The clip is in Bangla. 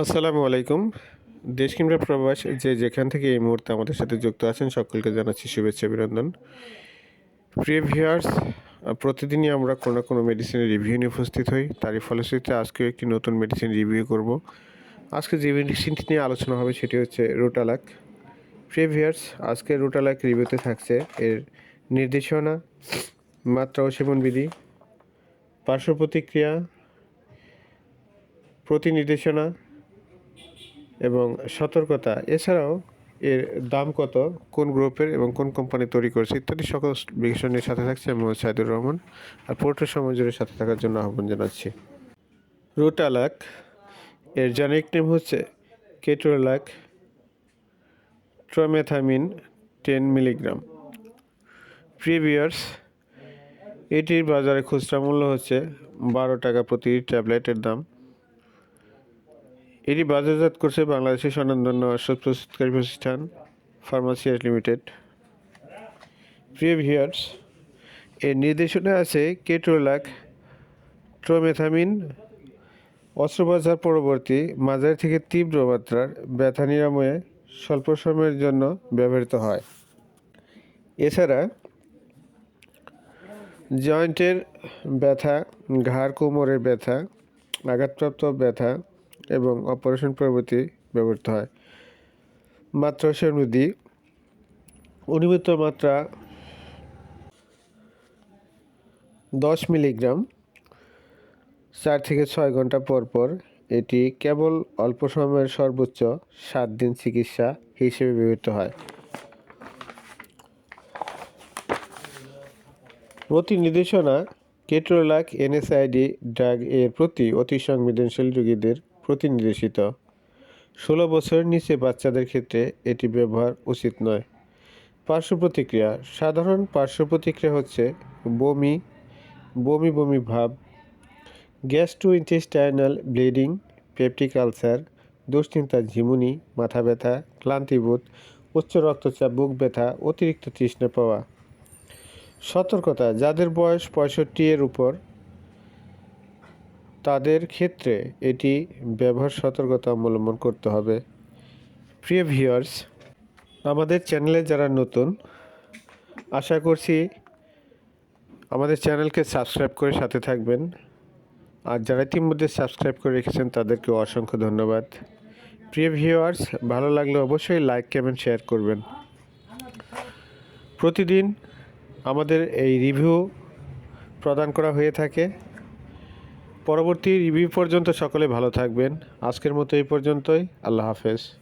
আসসালামু আলাইকুম। দেশ কিংবা প্রবাস যে যেখান থেকে এই মুহূর্তে আমাদের সাথে যুক্ত আছেন, সকলকে জানাচ্ছি শুভেচ্ছা, অভিনন্দন। প্রিয় ভিউয়ার্স, প্রতিদিনই আমরা কোনো না কোনো মেডিসিনের রিভিউ নিয়ে উপস্থিত হই। তারই ফলশ্রুতিতে আজকেও একটি নতুন মেডিসিন রিভিউ করব। আজকে যে মেডিসিনটি নিয়ে আলোচনা হবে সেটি হচ্ছে রোটালাক প্রিয় ভিউয়ার্স, আজকে রোটালাক রিভিউতে থাকছে এর নির্দেশনা, মাত্রা ও সেবনবিধি পার্শ্ব প্রতিক্রিয়া প্রতি নির্দেশনা এবং সতর্কতা। এছাড়াও, এর দাম কত, কোন গ্রুপের এবং কোন কোম্পানি তৈরি করেছে ইত্যাদি সকল বিষয়ের সাথে থাকছে আমি সাইদুর রহমান। আর পোর্টের সমাজের সাথে থাকার জন্য আহ্বান জানাচ্ছি। রুটালাক এর জেনেরিক নেম হচ্ছে কেটোলাক ট্রমেথামিন টেন মিলিগ্রাম। প্রিভিয়ার্স, এটির বাজারে খুচরা মূল্য হচ্ছে বারো টাকা প্রতি ট্যাবলেটের দাম। এটি বাজারজাত করছে বাংলাদেশের স্বনামধন্য ওষুধ প্রস্তুতকারী প্রতিষ্ঠান ফার্মাসিয়াস লিমিটেড। প্রিয় ভিউয়ার্স, এর নির্দেশনা আছে কেটোলাক ট্রোমেথামিন অস্ত্রোপচার পরবর্তী মাঝারি থেকে তীব্র মাত্রার ব্যথা নিরাময়ে স্বল্প সময়ের জন্য ব্যবহৃত হয়। এছাড়া জয়েন্টের ব্যথা, ঘাড় কোমরের ব্যথা, আঘাতপ্রাপ্ত ব্যথা এবং অপারেশন পরবর্তী ব্যবহৃত হয়। মাত্রা সমৃদ্ধি অনিয়মিত মাত্রা দশ মিলিগ্রাম। চার থেকে ছয় ঘণ্টা পর পর এটি কেবল অল্প সময়ের সর্বোচ্চ সাত দিন চিকিৎসা হিসেবে ব্যবহৃত হয়। প্রতি নির্দেশনা কেট্রোলাক এনএসআইডি ড্রাগ এর প্রতি অতি সংবেদনশীল রোগীদের প্রতি নির্দেশিত ষোলো বছরের নিচে বাচ্চাদের ক্ষেত্রে এটি ব্যবহার উচিত নয়। পার্শ্ব প্রতিক্রিয়া, সাধারণ পার্শ্ব প্রতিক্রিয়া হচ্ছে বমি বমি বমি ভাব gastro intestinal bleeding, peptic ulcer, দুশ্চিন্তা, ঝিমুনি, মাথা ব্যথা ক্লান্তিবোধ উচ্চ রক্তচাপ, বুক ব্যথা, অতিরিক্ত তৃষ্ণা পাওয়া। সতর্কতা, যাদের বয়স পঁয়ষট্টি এর উপর তাদের ক্ষেত্রে এটি ব্যবহার সতর্কতা অবলম্বন করতে হবে। প্রিয় ভিউয়ার্স, আমাদের চ্যানেলে যারা নতুন, আশা করছি আমাদের চ্যানেলকে সাবস্ক্রাইব করে সাথে থাকবেন। আর যারা ইতিমধ্যে সাবস্ক্রাইব করে রেখেছেন, তাদেরকে অসংখ্য ধন্যবাদ। প্রিয় ভিউয়ার্স, ভালো লাগলে অবশ্যই লাইক, কমেন্ট, শেয়ার করবেন। প্রতিদিন আমাদের এই রিভিউ প্রদান করা হয়ে থাকে। পরবর্তী রিভিউ পর্যন্ত সকলে ভালো থাকবেন। আজকের মতো এই পর্যন্তই। আল্লাহ হাফেজ।